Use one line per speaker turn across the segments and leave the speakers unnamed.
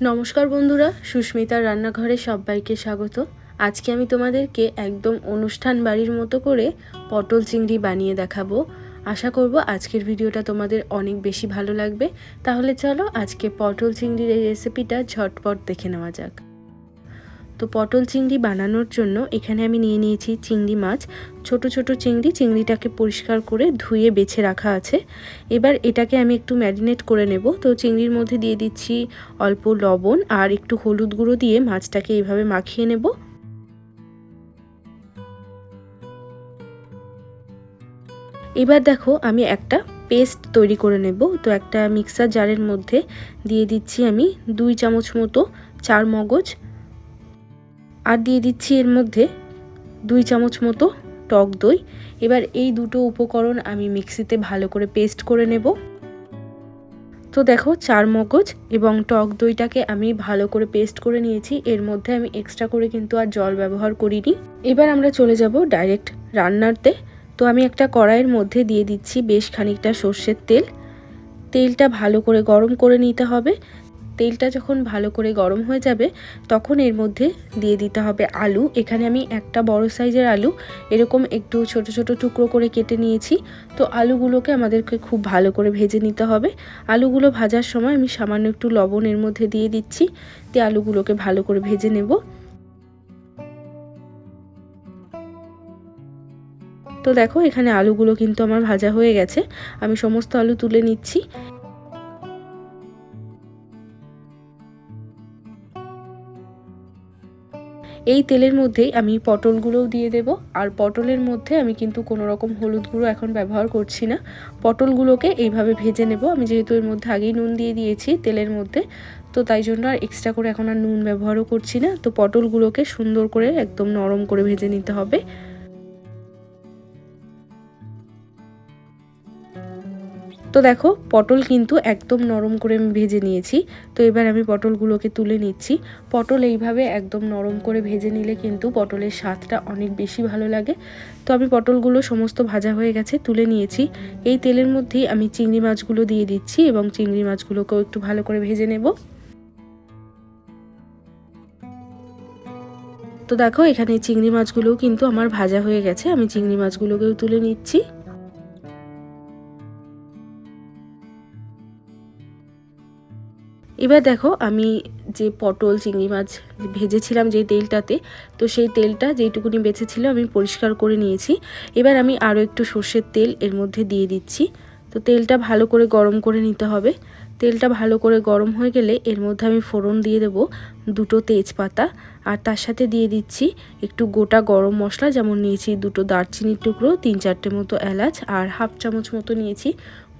নমস্কার বন্ধুরা, সুস্মিতার রান্নাঘরে সবাইকে স্বাগত। আজকে আমি তোমাদেরকে একদম অনুষ্ঠান বাড়ির মতো করে পটল চিংড়ি বানিয়ে দেখাবো। আশা করব আজকের ভিডিওটা তোমাদের অনেক বেশি ভালো লাগবে। তাহলে চলো আজকে পটল চিংড়ির এই রেসিপিটা ঝটপট দেখে নেওয়া যাক। তো পটল চিংড়ি বানানোর জন্য এখানে আমি নিয়ে নিয়েছি চিংড়ি মাছ। ছোট ছোট চিংড়ি, চিংড়িটাকে পরিষ্কার করে ধুয়ে বেছে রাখা আছে। এবার এটাকে আমি একটু ম্যারিনেট করে নেব। তো চিংড়ির মধ্যে দিয়ে দিচ্ছি অল্প লবণ আর একটু হলুদ গুঁড়ো দিয়ে মাছটাকে এইভাবে মাখিয়ে নেব। এবার দেখো আমি একটা পেস্ট তৈরি করে নেব। তো একটা মিক্সার জারের মধ্যে দিয়ে দিচ্ছি আমি দুই চামচ মতো চার মগজ আর দিয়ে দিচ্ছি এর মধ্যে দুই চামচ মতো টক দই। এবার এই দুটো উপকরণ আমি মিক্সিতে ভালো করে পেস্ট করে নেব। তো দেখো চার মগজ এবং টক দইটাকে আমি ভালো করে পেস্ট করে নিয়েছি। এর মধ্যে আমি এক্সট্রা করে কিন্তু আর জল ব্যবহার করিনি। এবার আমরা চলে যাব ডাইরেক্ট রান্নারতে তো আমি একটা কড়াইয়ের মধ্যে দিয়ে দিচ্ছি বেশ খানিকটা সর্ষের তেল। তেলটা ভালো করে গরম করে নিতে হবে। তেলটা যখন ভালো করে গরম হয়ে যাবে, তখন এর মধ্যে দিয়ে দিতে হবে আলু। এখানে আমি একটা বড় সাইজের আলু, এরকম একটু ছোট ছোট টুকরো করে কেটে নিয়েছি। তো আলুগুলোকে আমাদেরকে খুব ভালো করে ভেজে নিতে হবে। আলুগুলো ভাজার সময় আমি সামান্য একটু লবণ এর মধ্যে দিয়ে দিচ্ছি। দিয়ে আলুগুলোকে ভালো করে ভেজে নেব। তো দেখো, এখানে আলুগুলো কিন্তু আমার ভাজা হয়ে গেছে। আমি সমস্ত আলু তুলে নিচ্ছি। এই তেলের মধ্যেই আমি পটলগুলোও দিয়ে দেব। আর পটলের মধ্যে আমি কিন্তু কোনো রকম হলুদ গুঁড়ো এখন ব্যবহার করছি না। পটলগুলোকে এইভাবে ভেজে নেব। আমি যেহেতু এর মধ্যে আগেই নুন দিয়ে দিয়েছি তেলের মধ্যে, তো তাই জন্য আর এক্সট্রা করে এখন আর নুন ব্যবহারও করছি না। তো পটলগুলোকে সুন্দর করে একদম নরম করে ভেজে নিতে হবে। তো দেখো, পটল কিন্তু একদম নরম করে আমি ভেজে নিয়েছি। তো এবার আমি পটলগুলোকে তুলে নিচ্ছি। পটল এইভাবে একদম নরম করে ভেজে নিলে কিন্তু পটলের স্বাদটা অনেক বেশি ভালো লাগে। তো আমি পটলগুলো সমস্ত ভাজা হয়ে গেছে, তুলে নিয়েছি। এই তেলের মধ্যেই আমি চিংড়ি মাছগুলো দিয়ে দিচ্ছি এবং চিংড়ি মাছগুলোকেও একটু ভালো করে ভেজে নেব। তো দেখো, এখানে চিংড়ি মাছগুলোও কিন্তু আমার ভাজা হয়ে গেছে। আমি চিংড়ি মাছগুলোকেও তুলে নিচ্ছি। এবার দেখো আমি যে পটল, চিংড়ি মাছ ভেজেছিলাম যে তেলটাতে, তো সেই তেলটা যেইটুকুনি বেঁচেছিল আমি পরিষ্কার করে নিয়েছি। এবার আমি আরও একটু সর্ষের তেল এর মধ্যে দিয়ে দিচ্ছি। তো তেলটা ভালো করে গরম করে নিতে হবে। তেলটা ভালো করে গরম হয়ে গেলে এর মধ্যে আমি ফোড়ন দিয়ে দেব দুটো তেজপাতা আর তার সাথে দিয়ে দিচ্ছি একটু গোটা গরম মশলা, যেমন নিয়েছি দুটো দারচিনির টুকরো, তিন চারটে মতো এলাচ আর হাফ চামচ মতো নিয়েছি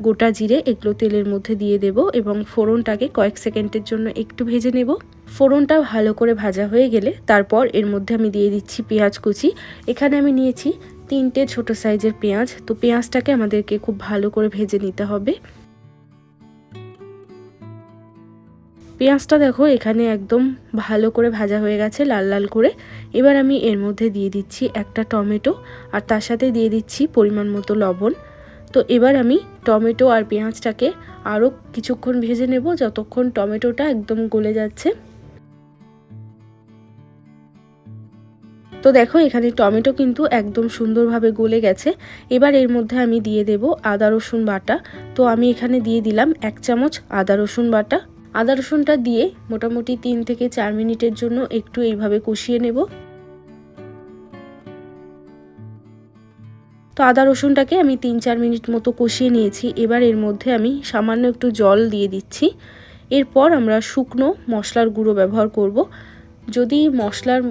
গোটা জিরে এগুলো তেলের মধ্যে দিয়ে দেব এবং ফোড়নটাকে কয়েক সেকেন্ডের জন্য একটু ভেজে নেব। ফোড়নটা ভালো করে ভাজা হয়ে গেলে তারপর এর মধ্যে আমি দিয়ে দিচ্ছি পেঁয়াজ কুচি। এখানে আমি নিয়েছি তিনটে ছোট সাইজের পেঁয়াজ। তো পেঁয়াজটাকে আমাদেরকে খুব ভালো করে ভেজে নিতে হবে। পেঁয়াজটা দেখো এখানে একদম ভালো করে ভাজা হয়ে গেছে লাল লাল করে। এবার আমি এর মধ্যে দিয়ে দিচ্ছি একটা টমেটো আর তার সাথে দিয়ে দিচ্ছি পরিমাণ মতো লবণ। তো এবার আমি টমেটো আর পেঁয়াজটাকে আরও কিছুক্ষণ ভেজে নেব যতক্ষণ টমেটোটা একদম গলে যাচ্ছে। তো দেখো, এখানে টমেটো কিন্তু একদম সুন্দরভাবে গলে গেছে। এবার এর মধ্যে আমি দিয়ে দেব আদা রসুন বাটা। তো আমি এখানে দিয়ে দিলাম এক চামচ আদা রসুন বাটা। আদা রসুনটা দিয়ে মোটামুটি তিন থেকে চার মিনিটের জন্য একটু এইভাবে কষিয়ে নেব। তো আদা রসুনটাকে আমি তিন চার মিনিট মতো কষিয়ে নিয়েছি। এবার এর মধ্যে আমি সামান্য একটু জল দিয়ে দিচ্ছি। এরপর আমরা শুকনো মশলার গুঁড়ো ব্যবহার করব। যদি মশলার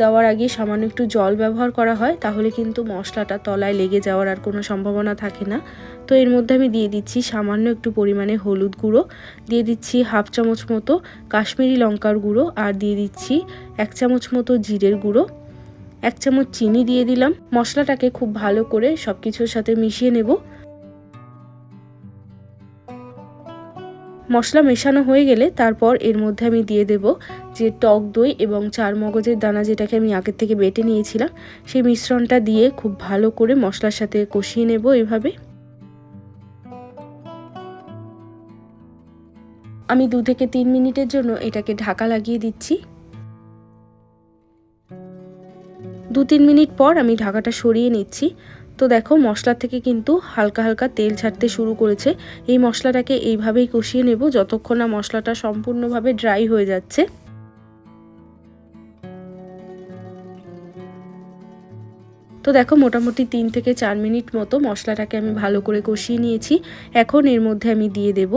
দেওয়ার আগে সামান্য একটু জল ব্যবহার করা হয়, তাহলে কিন্তু মশলাটা তলায় লেগে যাওয়ার আর কোনো সম্ভাবনা থাকে না। তো এর মধ্যে আমি দিয়ে দিচ্ছি সামান্য একটু পরিমাণে হলুদ গুঁড়ো। দিয়ে দিচ্ছি হাফ চামচ মতো কাশ্মীরি লঙ্কার গুঁড়ো আর দিয়ে দিচ্ছি এক চামচ মতো জিরের গুঁড়ো। এক চামচ চিনি দিয়ে দিলাম। মশলাটাকে খুব ভালো করে সব কিছুর সাথে মিশিয়ে নেব। মশলা মেশানো হয়ে গেলে তারপর এর মধ্যে আমি দিয়ে দেব যে টক দই এবং চার মগজের দানা যেটাকে আমি আগের থেকে বেটে নিয়েছিলাম, সেই মিশ্রণটা দিয়ে খুব ভালো করে মশলার সাথে কষিয়ে নেব এভাবে। আমি দু থেকে তিন মিনিটের জন্য এটাকে ঢাকা লাগিয়ে দিচ্ছি। দু তিন মিনিট পর আমি ঢাকাটা সরিয়ে নিচ্ছি। তো দেখো, মশলা থেকে কিন্তু হালকা হালকা তেল ছাড়তে শুরু করেছে। এই মশলাটাকে এইভাবেই কষিয়ে নেব যতক্ষণ না মশলাটা সম্পূর্ণভাবে ড্রাই হয়ে যাচ্ছে। তো দেখো মোটামুটি তিন থেকে চার মিনিট মতো মশলাটাকে আমি ভালো করে কষিয়ে নিয়েছি। এখন এর মধ্যে আমি দিয়ে দেব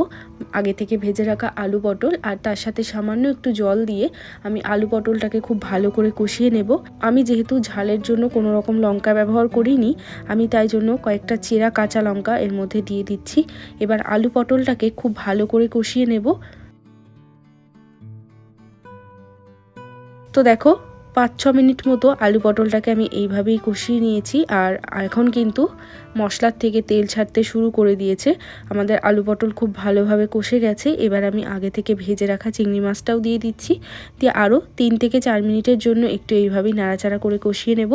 আগে থেকে ভেজে রাখা আলু পটল আর তার সাথে সামান্য একটু জল দিয়ে আমি আলু পটলটাকে খুব ভালো করে কষিয়ে নেব। আমি যেহেতু ঝালের জন্য কোনো রকম লঙ্কা ব্যবহার করিনি, আমি তাই জন্য কয়েকটা চেরা কাঁচা লঙ্কা এর মধ্যে দিয়ে দিচ্ছি। এবার আলু পটলটাকে খুব ভালো করে কষিয়ে নেব। তো দেখো পাঁচ ছ মিনিট মতো আলু পটলটাকে আমি এইভাবেই কষিয়ে নিয়েছি আর এখন কিন্তু মশলার থেকে তেল ছাড়তে শুরু করে দিয়েছে। আমাদের আলু পটল খুব ভালোভাবে কষে গেছে। এবার আমি আগে থেকে ভেজে রাখা চিংড়ি মাছটাও দিয়ে দিচ্ছি। দিয়ে আরও তিন থেকে চার মিনিটের জন্য একটু এইভাবেই নাড়াচাড়া করে কষিয়ে নেব।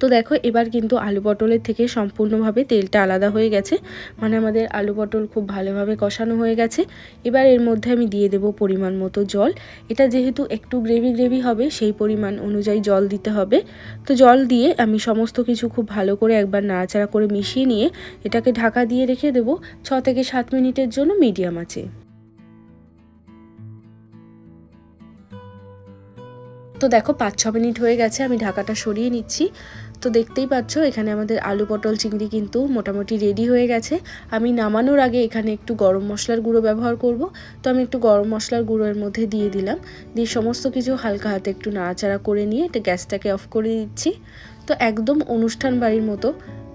তো দেখো, এবার কিন্তু আলু পটলের থেকে সম্পূর্ণভাবে তেলটা আলাদা হয়ে গেছে। মানে আমাদের আলু পটল খুব ভালোভাবে কষানো হয়ে গেছে। এবার এর মধ্যে আমি দিয়ে দেব পরিমাণ মতো জল। এটা যেহেতু একটু গ্রেভি গ্রেভি হবে, সেই পরিমাণ অনুযায়ী জল দিতে হবে। তো জল দিয়ে আমি সমস্ত কিছু খুব ভালো করে একবার নাড়াচাড়া করে মিশিয়ে নিয়ে এটাকে ঢাকা দিয়ে রেখে দেবো ছ থেকে সাত মিনিটের জন্য মিডিয়াম আছে তো দেখো, পাঁচ ছ মিনিট হয়ে গেছে, আমি ঢাকাটা সরিয়ে নিচ্ছি। তো দেখতেই পাচ্ছ, এখানে আমাদের আলু পটল চিংড়ি কিন্তু মোটামুটি রেডি হয়ে গেছে। আমি নামানোর আগে এখানে একটু গরম মশলার গুঁড়ো ব্যবহার করব। তো আমি একটু গরম মশলার গুঁড়ো এর মধ্যে দিয়ে দিলাম। দিয়ে সমস্ত কিছু হালকা হাতে একটু নাড়াচাড়া করে নিয়ে এটা গ্যাসটাকে অফ করে দিচ্ছি। তো একদম অনুষ্ঠান বাড়ির মতো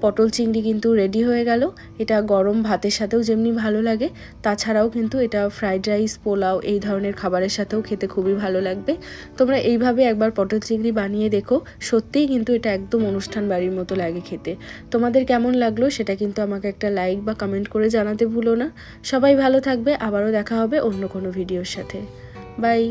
পটল চিংড়ি কিন্তু রেডি হয়ে গেল। এটা গরম ভাতের সাথেও যেমনি ভালো লাগে, তাছাড়াও কিন্তু এটা ফ্রাইড রাইস পোলাও এই ধরনের খাবারের সাথেও খেতে খুবই ভালো লাগবে। তোমরা এইভাবে একবার পটল চিংড়ি বানিয়ে দেখো, সত্যিই কিন্তু এটা একদম অনুষ্ঠান বাড়ির মতো লাগে খেতে। তোমাদের কেমন লাগল সেটা কিন্তু আমাকে একটা লাইক বা কমেন্ট করে জানাতে ভুলো না। সবাই ভালো থাকবে, আবারও দেখা হবে অন্য কোনো ভিডিওর সাথে। বাই